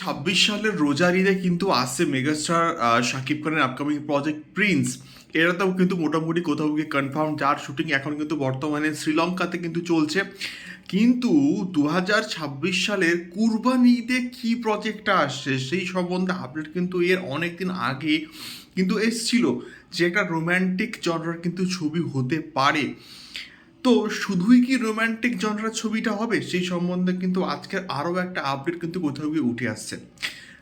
ছাব্বিশ সালের রোজার ঈদে কিন্তু আসছে মেগাস্টার শাকিব খানের আপকামিং প্রজেক্ট প্রিন্স এটাতেও কিন্তু মোটামুটি কোথাও গিয়ে কনফার্ম যার শুটিং এখন কিন্তু বর্তমানে শ্রীলঙ্কাতে কিন্তু চলছে। কিন্তু দু হাজার ছাব্বিশ সালের কুরবানি ঈদে কী প্রজেক্টটা আসছে সেই সম্বন্ধে আপডেট কিন্তু এর অনেক দিন আগে কিন্তু এসছিল যে একটা রোম্যান্টিক জনরার কিন্তু ছবি হতে পারে। তো শুধুই কি রোম্যান্টিক জনরার ছবিটা হবে? সেই সম্বন্ধে কিন্তু আজকের আরও একটা আপডেট কিন্তু কোথাও গিয়ে উঠে আসছে।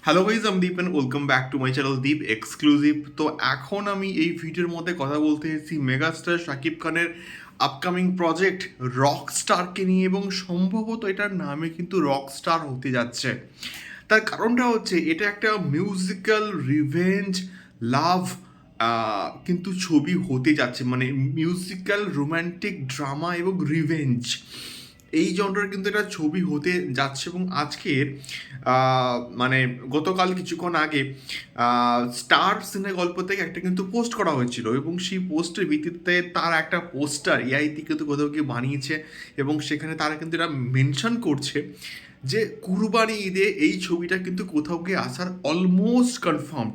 হ্যালো গাইজ আমি Deep and welcome back to my channel Deep exclusive তো এখন আমি এই ভিডিওর মধ্যে কথা বলতে এসেছি মেগাস্টার শাকিব খানের আপকামিং প্রজেক্ট রক স্টারকে নিয়ে এবং সম্ভবত এটার নামে কিন্তু রক স্টার হতে যাচ্ছে। তার কারণটা হচ্ছে, এটা একটা মিউজিক্যাল রিভেঞ্জ লাভ কিন্তু ছবি হতে যাচ্ছে মানে মিউজিক্যাল রোম্যান্টিক ড্রামা এবং রিভেঞ্জ এই জনরার কিন্তু একটা ছবি হতে যাচ্ছে এবং আজকের মানে গতকাল কিছুক্ষণ আগে স্টার সিনে গল্প থেকে একটা কিন্তু পোস্ট করা হয়েছিল এবং সেই পোস্টের ভিত্তিতে তার একটা পোস্টার এআইটি কিন্তু কোথাও গিয়ে বানিয়েছে এবং সেখানে তারা কিন্তু এটা মেনশন করছে যে কুরবানি ঈদে এই ছবিটা কিন্তু কোথাও গিয়ে আসার অলমোস্ট কনফার্মড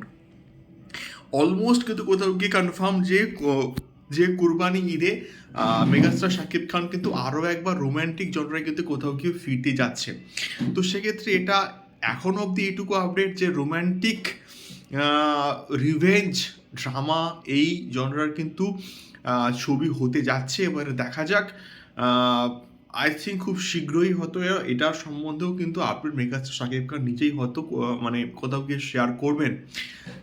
অলমোস্ট কিন্তু কোথাও গিয়ে কনফার্ম যে যে কুরবানি ঈদে মেগাস্টার শাকিব খান কিন্তু আরও একবার রোম্যান্টিক জনরায় কিন্তু কোথাও গিয়ে ফিরতে যাচ্ছে। তো সেক্ষেত্রে এটা এখন অবধি এটুকু আপডেট যে রোম্যান্টিক রিভেঞ্জ ড্রামা এই জনরার কিন্তু ছবি হতে যাচ্ছে। এবারে দেখা যাক আই থিঙ্ক খুব শীঘ্রই হয়তো এটার সম্বন্ধেও কিন্তু আপডেট মেগাস্টার শাকিব খান নিজেই হয়তো মানে কোথাও গিয়ে শেয়ার করবেন।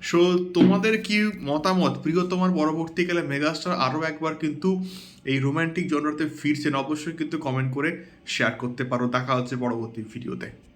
সো তোমাদের কি মতামত? প্রিয়, তোমার পরবর্তীকালে মেগাস্টার আরও একবার কিন্তু এই রোম্যান্টিক জনরাতে ফিরছেন। অবশ্যই কিন্তু কমেন্ট করে শেয়ার করতে পারো। দেখা হচ্ছে পরবর্তী ভিডিওতে